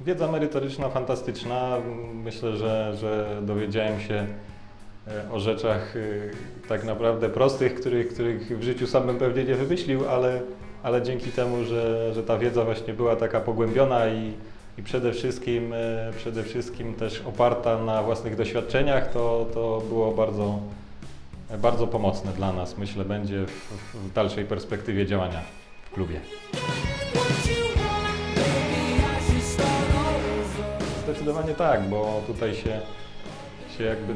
Wiedza merytoryczna, fantastyczna. Myślę, że, że dowiedziałem się e, o rzeczach e, tak naprawdę prostych, których, których w życiu sam bym pewnie nie wymyślił, ale, ale dzięki temu, że, że ta wiedza właśnie była taka pogłębiona i, i przede, wszystkim, e, przede wszystkim też oparta na własnych doświadczeniach, to, to było bardzo, bardzo pomocne dla nas. Myślę, będzie w, w dalszej perspektywie działania w klubie. Zdecydowanie tak, bo tutaj się, się jakby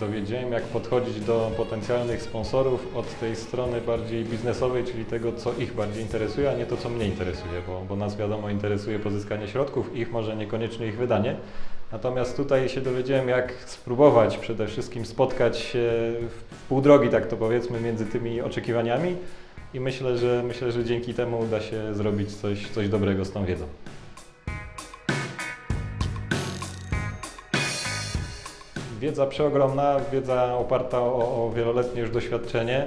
dowiedziałem, jak podchodzić do potencjalnych sponsorów od tej strony bardziej biznesowej, czyli tego, co ich bardziej interesuje, a nie to, co mnie interesuje, bo, bo nas wiadomo interesuje pozyskanie środków, ich może niekoniecznie ich wydanie. Natomiast tutaj się dowiedziałem, jak spróbować przede wszystkim spotkać się w pół drogi, tak to powiedzmy, między tymi oczekiwaniami i myślę, że myślę, że dzięki temu uda się zrobić coś, coś dobrego z tą wiedzą. Wiedza przeogromna, wiedza oparta o, o wieloletnie już doświadczenie,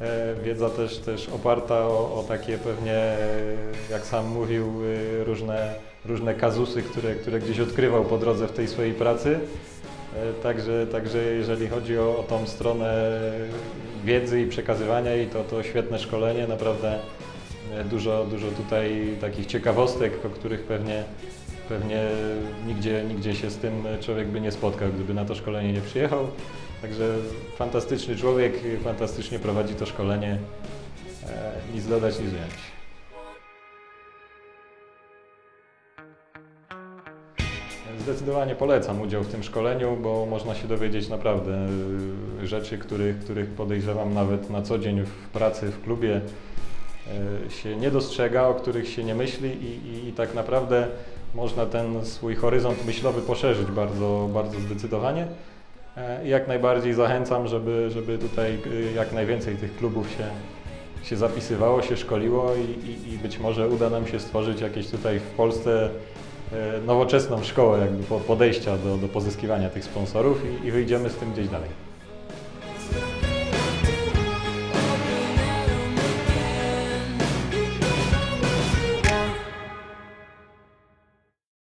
e, wiedza też, też oparta o, o takie pewnie, e, jak sam mówił, e, różne, różne kazusy, które, które gdzieś odkrywał po drodze w tej swojej pracy. Także, także jeżeli chodzi o, o tą stronę wiedzy i przekazywania jej, to, to świetne szkolenie, naprawdę dużo, dużo tutaj takich ciekawostek, o których pewnie, pewnie nigdzie, nigdzie się z tym człowiek by nie spotkał, gdyby na to szkolenie nie przyjechał. Także fantastyczny człowiek, fantastycznie prowadzi to szkolenie. E, Nic dodać, nic ująć. Zdecydowanie polecam udział w tym szkoleniu, bo można się dowiedzieć naprawdę y, rzeczy, których, których podejrzewam nawet na co dzień w pracy, w klubie się nie dostrzega, o których się nie myśli i, i, i tak naprawdę można ten swój horyzont myślowy poszerzyć bardzo, bardzo zdecydowanie. E, I jak najbardziej zachęcam, żeby, żeby tutaj y, jak najwięcej tych klubów się, się zapisywało, się szkoliło i, i, i być może uda nam się stworzyć jakieś tutaj w Polsce e, nowoczesną szkołę jakby po- podejścia do, do pozyskiwania tych sponsorów i, i wyjdziemy z tym gdzieś dalej.